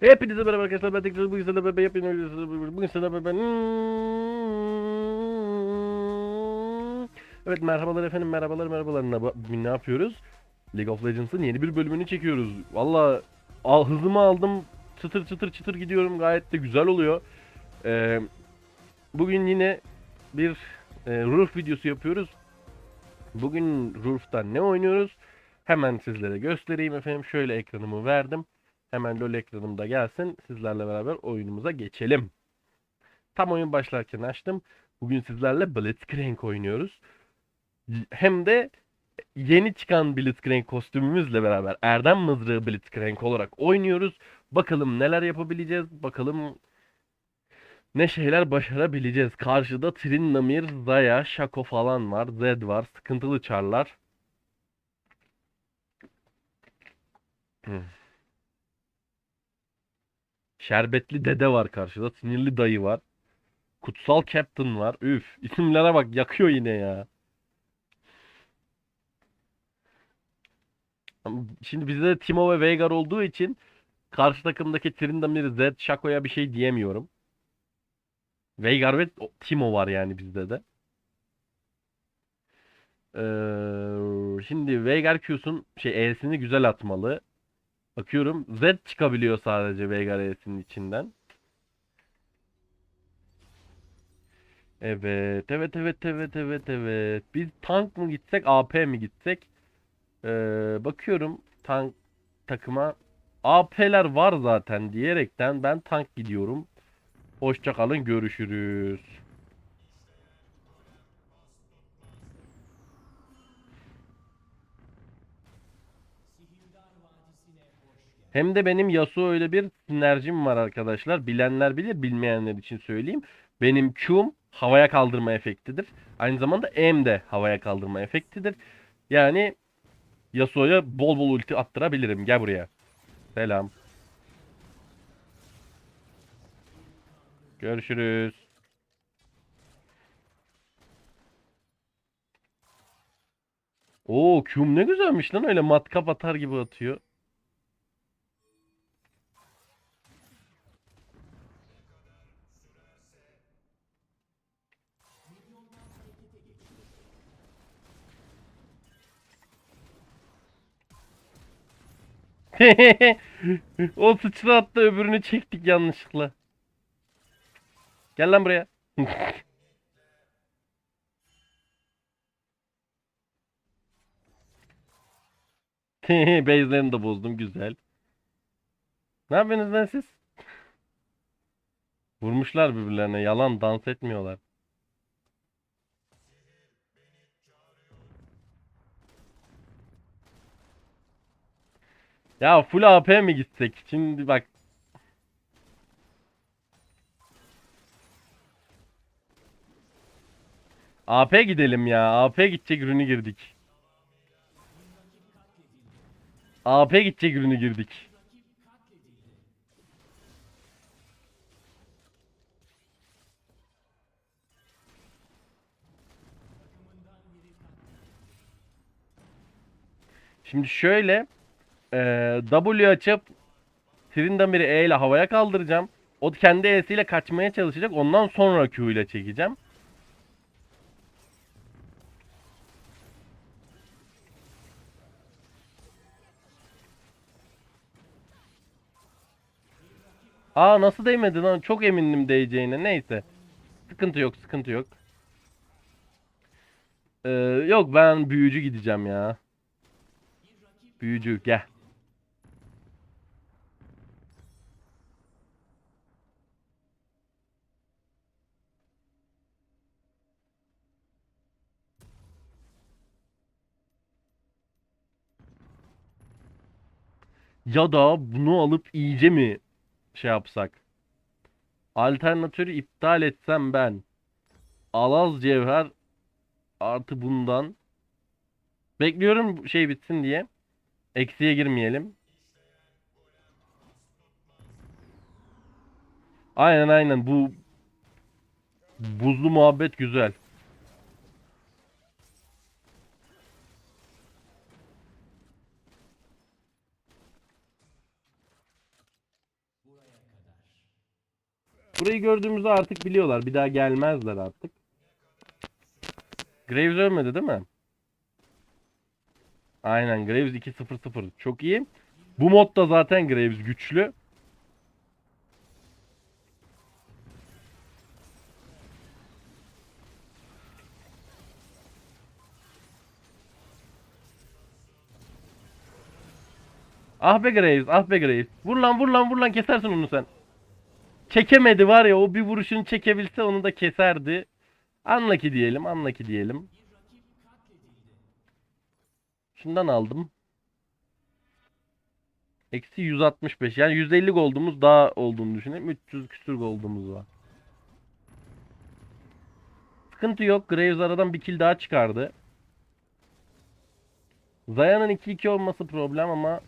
Hepinize merhaba arkadaşlar ben tekrar bugün sana bebe yapıyorum bugün sana bebe Evet merhabalar efendim merhabalar merhabalar. Ne, ne yapıyoruz? League of Legends'ın yeni bir bölümünü çekiyoruz. Valla al, hızımı aldım çıtır çıtır çıtır gidiyorum. Gayet de güzel oluyor. Ee, Bugün yine bir e, Roof videosu yapıyoruz. Bugün Roof'ta ne oynuyoruz? Hemen sizlere göstereyim efendim. Şöyle ekranımı verdim Hemen LoL ekranımda gelsin. Sizlerle beraber oyunumuza geçelim. Tam oyun başlarken açtım. Bugün sizlerle Blitzcrank oynuyoruz. Hem de yeni çıkan Blitzcrank kostümümüzle beraber Erdem Mızrağı Blitzcrank olarak oynuyoruz. Bakalım neler yapabileceğiz. Bakalım ne şeyler başarabileceğiz. Karşıda Tryndamere, Zaya, Shaco falan var. Zed var. Sıkıntılı çarlar. Hmm. Şerbetli dede var karşıda. Sinirli dayı var. Kutsal Captain var. Üf. isimlere bak yakıyor yine ya. Şimdi bizde de Timo ve Veigar olduğu için karşı takımdaki Tryndamere, Zed, Shaco'ya bir şey diyemiyorum. Veigar ve Timo var yani bizde de. Ee, şimdi Veigar Q'sun şey E'sini güzel atmalı. Bakıyorum Z çıkabiliyor sadece Veigar E'sinin içinden. Evet, evet, evet, evet, evet, evet. Biz tank mı gitsek, AP mi gitsek? Ee, bakıyorum tank takıma AP'ler var zaten diyerekten ben tank gidiyorum. Hoşça kalın, görüşürüz. Hem de benim Yasuo öyle bir sinerjim var arkadaşlar. Bilenler bilir, bilmeyenler için söyleyeyim. Benim Q'm havaya kaldırma efektidir. Aynı zamanda E'm de havaya kaldırma efektidir. Yani Yasuo'ya bol bol ulti attırabilirim. Gel buraya. Selam. Görüşürüz. Oo Q'm ne güzelmiş lan öyle matkap atar gibi atıyor. o sıçra attı öbürünü çektik yanlışlıkla. Gel lan buraya. Base'lerini de bozdum güzel. Ne yapıyorsunuz lan siz? Vurmuşlar birbirlerine yalan dans etmiyorlar. Ya full AP mi gitsek? Şimdi bak. AP gidelim ya. AP gidecek ürünü girdik. AP gidecek ürünü girdik. Şimdi şöyle eee, W açıp Tryndamere E ile havaya kaldıracağım. O kendi E'siyle kaçmaya çalışacak. Ondan sonra Q ile çekeceğim. Aa nasıl değmedi lan? Çok emindim değeceğine. Neyse. Sıkıntı yok, sıkıntı yok. Ee, yok ben büyücü gideceğim ya. Büyücü gel. Ya da bunu alıp iyice mi şey yapsak? Alternatörü iptal etsem ben. Alaz cevher artı bundan. Bekliyorum şey bitsin diye. Eksiye girmeyelim. Aynen aynen bu buzlu muhabbet güzel. Burayı gördüğümüzde artık biliyorlar. Bir daha gelmezler artık. Graves ölmedi değil mi? Aynen Graves 2-0-0. Çok iyi. Bu modda zaten Graves güçlü. Ah be Graves, ah be Graves. Vur lan vur lan vur lan kesersin onu sen. Çekemedi var ya o bir vuruşunu çekebilse onu da keserdi. Unlucky diyelim, unlucky diyelim. Şundan aldım. Eksi 165. Yani 150 goldumuz daha olduğunu düşünelim. 300 küsür goldumuz var. Sıkıntı yok. Graves aradan bir kill daha çıkardı. Zaya'nın 2-2 olması problem ama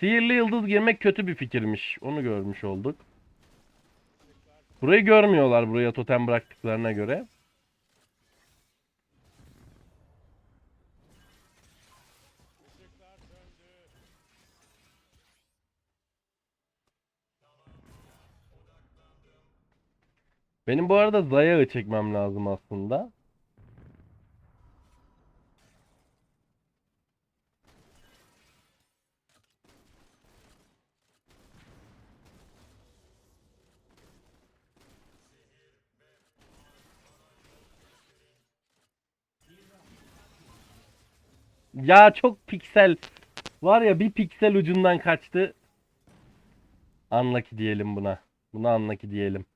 Sihirli yıldız girmek kötü bir fikirmiş. Onu görmüş olduk. Burayı görmüyorlar buraya totem bıraktıklarına göre. Benim bu arada Zaya'yı çekmem lazım aslında. Ya çok piksel. Var ya bir piksel ucundan kaçtı. Unlucky diyelim buna. Buna unlucky diyelim.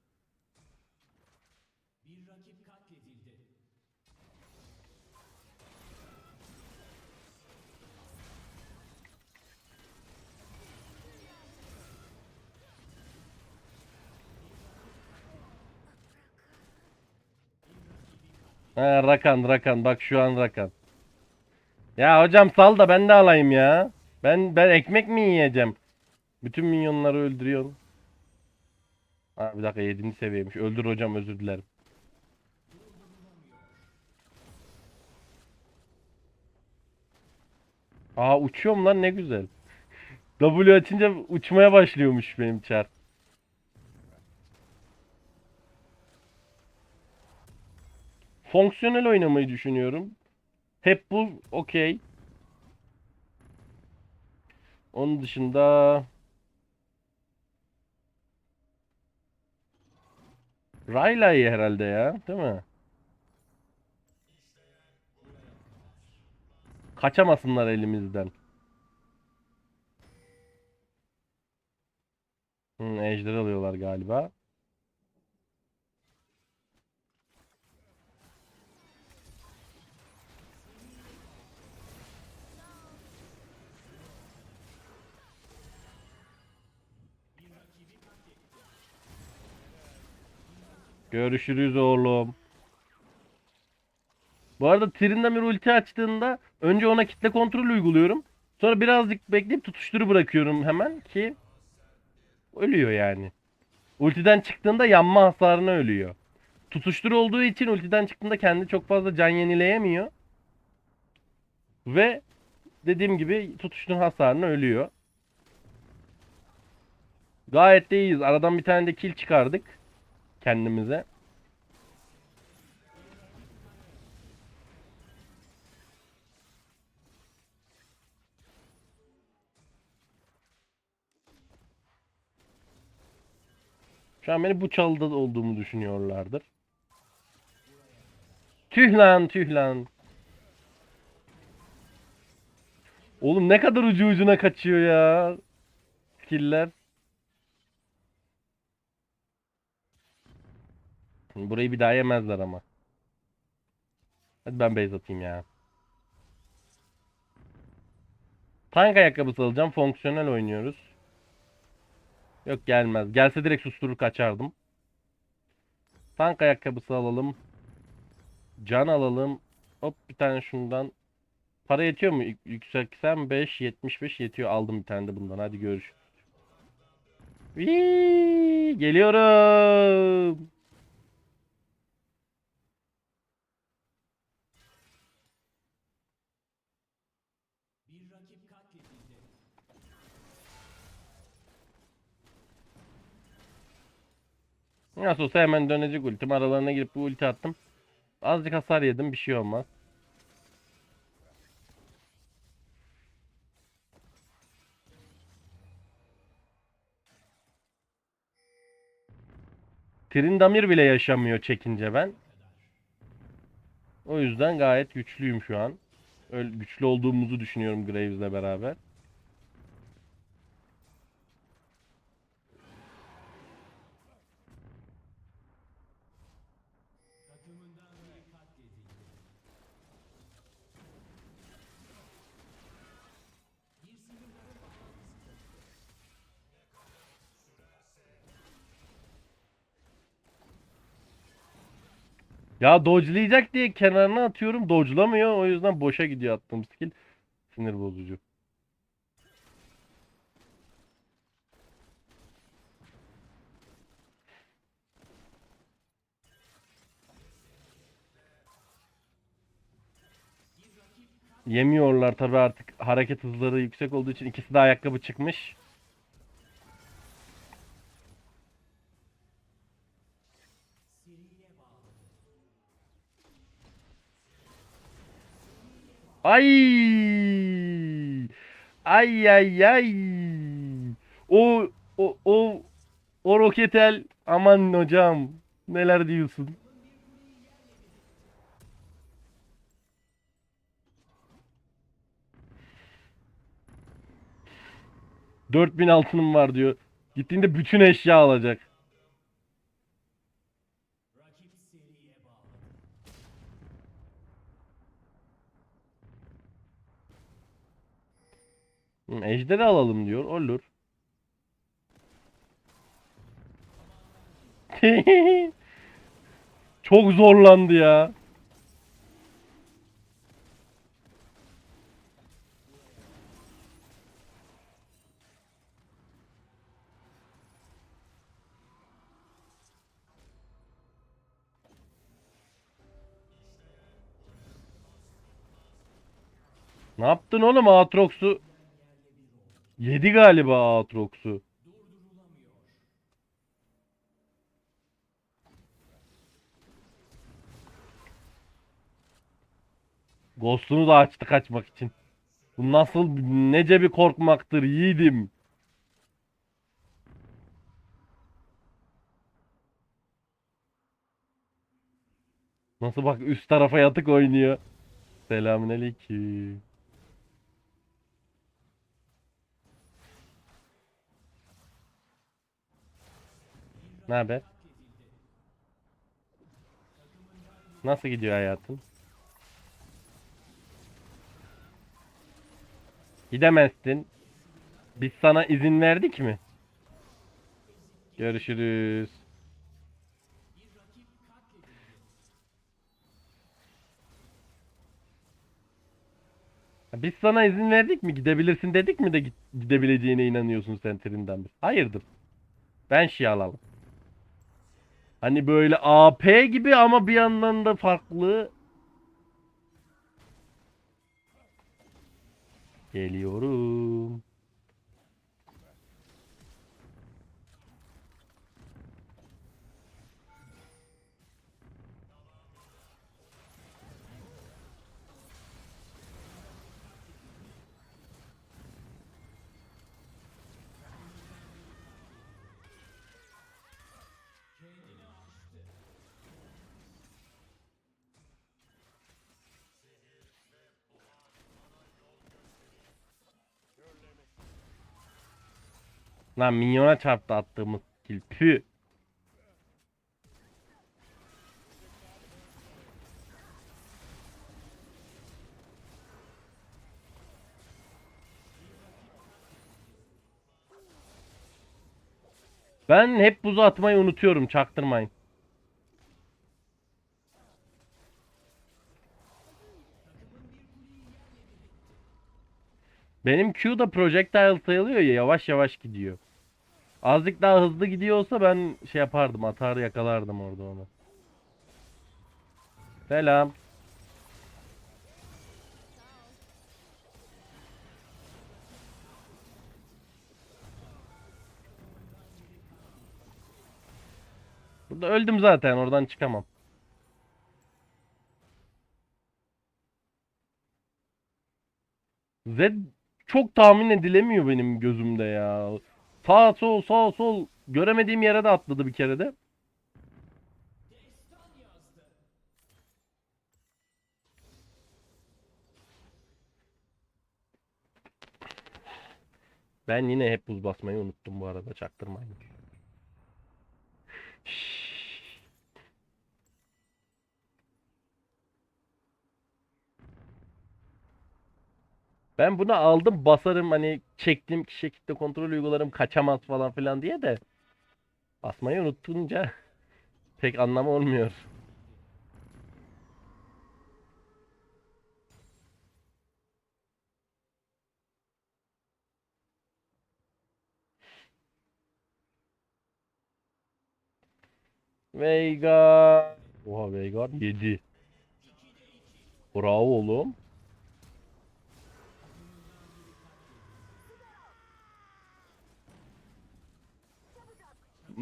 Ha, Rakan Rakan bak şu an Rakan. Ya hocam sal da ben de alayım ya. Ben ben ekmek mi yiyeceğim? Bütün minyonları öldürüyorsun. Bir dakika 7. seviyeymiş. Öldür hocam özür dilerim. Aa uçuyorum lan ne güzel. W açınca uçmaya başlıyormuş benim çar. Fonksiyonel oynamayı düşünüyorum. Hep bu okey. Onun dışında Rayla'yı herhalde ya, değil mi? Kaçamasınlar elimizden. Hmm, ejder alıyorlar galiba. Görüşürüz oğlum. Bu arada Tryndamere ulti açtığında önce ona kitle kontrol uyguluyorum. Sonra birazcık bekleyip tutuşturu bırakıyorum hemen ki ölüyor yani. Ultiden çıktığında yanma hasarına ölüyor. Tutuştur olduğu için ultiden çıktığında kendi çok fazla can yenileyemiyor. Ve dediğim gibi tutuştur hasarına ölüyor. Gayet de iyiyiz. Aradan bir tane de kill çıkardık kendimize. Şu an beni bu çalıda olduğumu düşünüyorlardır. Tüh lan tüh lan. Oğlum ne kadar ucu ucuna kaçıyor ya. Skiller. Burayı bir daha yemezler ama. Hadi ben base atayım ya. Tank ayakkabısı alacağım. Fonksiyonel oynuyoruz. Yok gelmez. Gelse direkt susturur kaçardım. Tank ayakkabısı alalım. Can alalım. Hop bir tane şundan. Para yetiyor mu? Yük- Yükseltsem 5, 75 yetiyor. Aldım bir tane de bundan. Hadi görüş. Vii, geliyorum. Nasıl olsa hemen dönecek ultim. Aralarına girip bu ulti attım. Azıcık hasar yedim. Bir şey olmaz. Trindamir bile yaşamıyor çekince ben. O yüzden gayet güçlüyüm şu an. Öyle güçlü olduğumuzu düşünüyorum Graves'le beraber. Ya dodge'layacak diye kenarına atıyorum. Dodge'lamıyor. O yüzden boşa gidiyor attığım skill. Sinir bozucu. Yemiyorlar tabi artık hareket hızları yüksek olduğu için ikisi de ayakkabı çıkmış. Ay! Ay ay ay! O o o o roketel aman hocam neler diyorsun? Dört bin altınım var diyor. Gittiğinde bütün eşya alacak. Ejderi alalım diyor. Olur. Çok zorlandı ya. Ne yaptın oğlum Aatrox'u? Yedi galiba Aatrox'u. Ghost'unu da açtı kaçmak için. Bu nasıl nece bir korkmaktır yiğidim. Nasıl bak üst tarafa yatık oynuyor. Selamünaleyküm. Ne haber? Nasıl gidiyor hayatın? Gidemezsin. Biz sana izin verdik mi? Görüşürüz. Biz sana izin verdik mi? Gidebilirsin dedik mi de gidebileceğine inanıyorsun sen Trindamir? Hayırdır? Ben şey alalım. Hani böyle AP gibi ama bir yandan da farklı. Geliyorum. Lan minyona çarptı attığımız kill. Ben hep buzu atmayı unutuyorum çaktırmayın. Benim Q da projectile sayılıyor ya yavaş yavaş gidiyor. Azıcık daha hızlı gidiyorsa ben şey yapardım atar yakalardım orada onu. Selam. Burada öldüm zaten oradan çıkamam. Z çok tahmin edilemiyor benim gözümde ya. Sağ sol sağ sol göremediğim yere de atladı bir kere de. Ben yine hep buz basmayı unuttum bu arada çaktırmayın. Şşş. Ben bunu aldım basarım hani çektiğim şekilde kontrol uygularım kaçamaz falan filan diye de basmayı unuttunca pek anlamı olmuyor. Veigar. Oha Veigar 7. Bravo oğlum.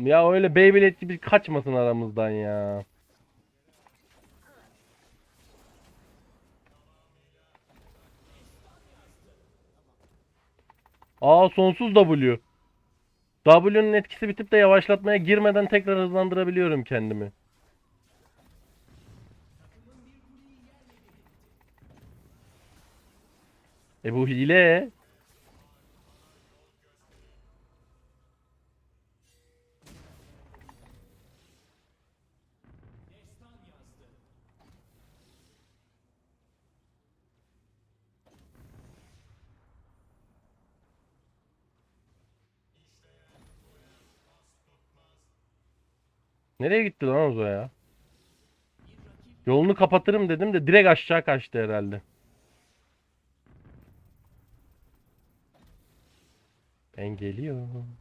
Ya öyle Beyblade gibi kaçmasın aramızdan ya. Aa sonsuz W. W'nun etkisi bitip de yavaşlatmaya girmeden tekrar hızlandırabiliyorum kendimi. E bu hile. Nereye gitti lan Ozo ya? Yolunu kapatırım dedim de direkt aşağı kaçtı herhalde. Ben geliyorum.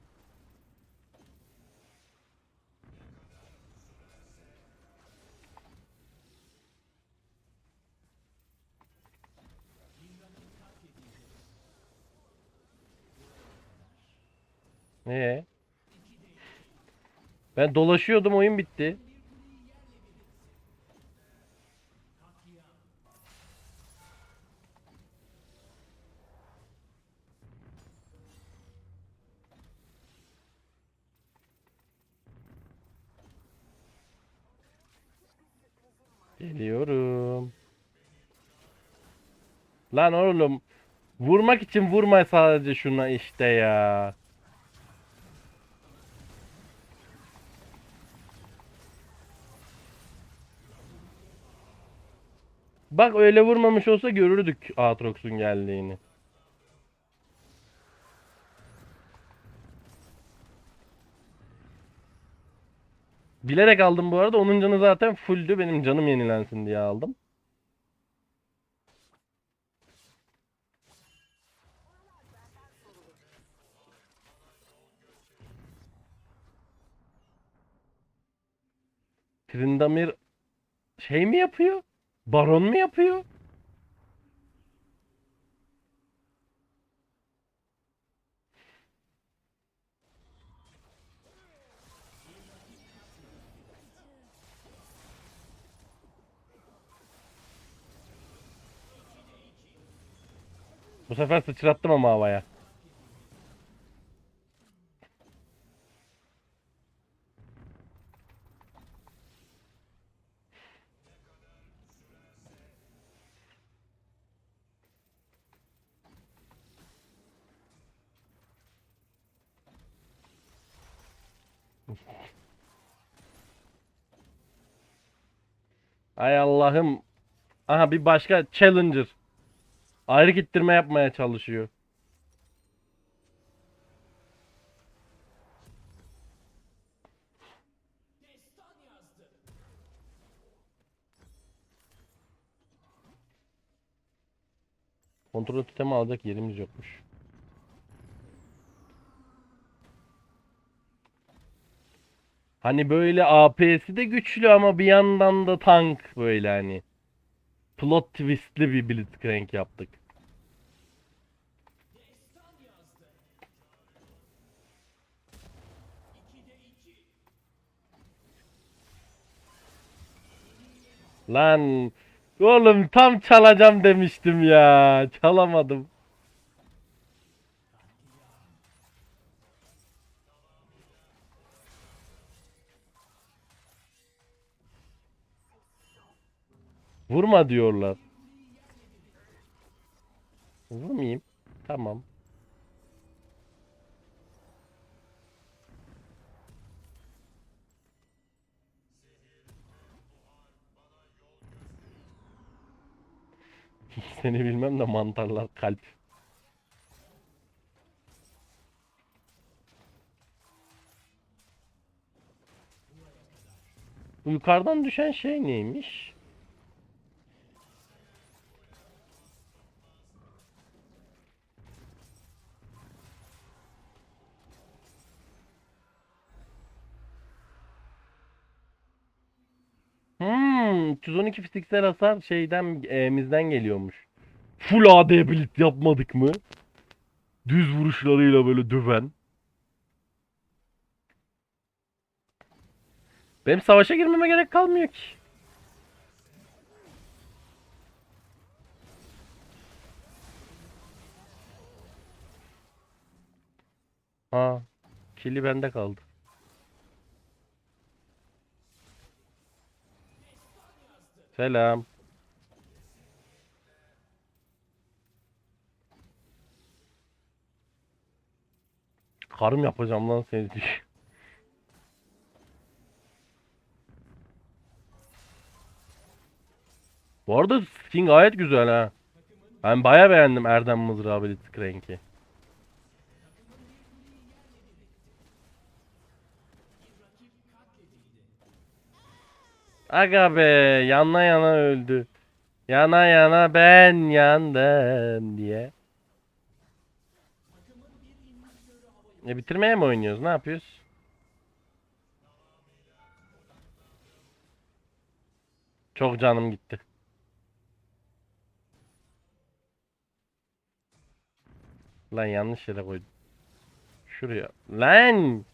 Ee? Ben dolaşıyordum oyun bitti. Geliyorum. Lan oğlum vurmak için vurma sadece şuna işte ya. Bak öyle vurmamış olsa görürdük Aatrox'un geldiğini. Bilerek aldım bu arada. Onun canı zaten fulldü. Benim canım yenilensin diye aldım. Trindamir şey mi yapıyor? Baron mu yapıyor? Bu sefer sıçrattım ama havaya. Ay Allah'ım. Aha bir başka challenger. Ayrı gittirme yapmaya çalışıyor. Kontrol totemi alacak yerimiz yokmuş. Hani böyle AP'si de güçlü ama bir yandan da tank böyle hani. Plot twistli bir Blitzcrank yaptık. Lan oğlum tam çalacağım demiştim ya. Çalamadım. Vurma diyorlar. Vurmayayım. Tamam. Seni bilmem de mantarlar kalp. Yukarıdan düşen şey neymiş? 312 fiziksel hasar şeyden emizden geliyormuş. Full AD build yapmadık mı? Düz vuruşlarıyla böyle döven. Benim savaşa girmeme gerek kalmıyor ki. Ha, kili bende kaldı. Selam. Karım yapacağım lan seni. Bu arada skin gayet güzel ha. Ben baya beğendim Erdem Mızrağı Blitzcrank'i. Aga be yana yana öldü. Yana yana ben yandım diye. E bitirmeye mi oynuyoruz? Ne yapıyoruz? Çok canım gitti. Lan yanlış yere koydum. Şuraya. Lan!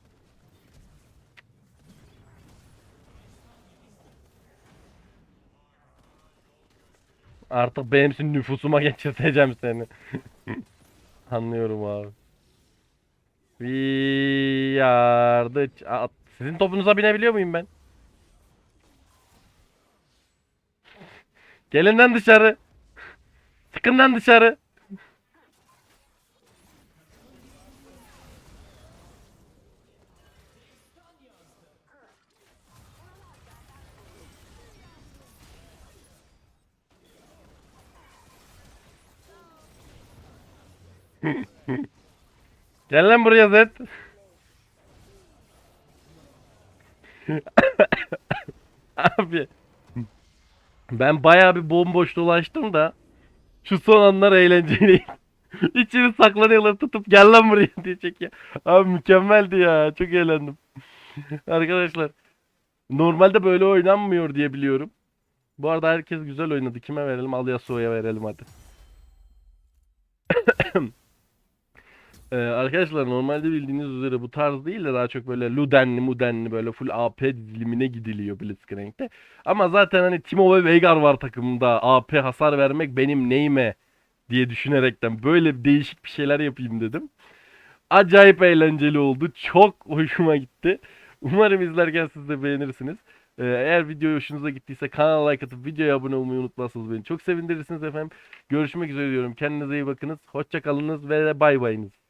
Artık benimsin nüfusuma geçirteceğim seni. Anlıyorum abi. We are the... Sizin topunuza binebiliyor muyum ben? Gelin lan dışarı. Çıkın lan dışarı. Gel lan buraya Zed. Abi. Ben bayağı bir bomboş dolaştım da şu son anlar eğlenceli. İçeri saklanıyorlar tutup gel lan buraya diyecek ya. Abi mükemmeldi ya. Çok eğlendim. Arkadaşlar normalde böyle oynanmıyor diye biliyorum. Bu arada herkes güzel oynadı. Kime verelim? Al Yasuo'ya verelim hadi. Ee, arkadaşlar normalde bildiğiniz üzere bu tarz değil de daha çok böyle Ludenli Mudenli böyle full AP dizilimine gidiliyor Blitzcrank'te. Ama zaten hani Timo ve Veigar var takımda. AP hasar vermek benim neyime diye düşünerekten böyle değişik bir şeyler yapayım dedim. Acayip eğlenceli oldu. Çok hoşuma gitti. Umarım izlerken siz de beğenirsiniz. Ee, eğer video hoşunuza gittiyse kanala like atıp videoya abone olmayı unutmazsanız beni çok sevindirirsiniz efendim. Görüşmek üzere diyorum. Kendinize iyi bakınız. Hoşça kalınız ve bay bayınız.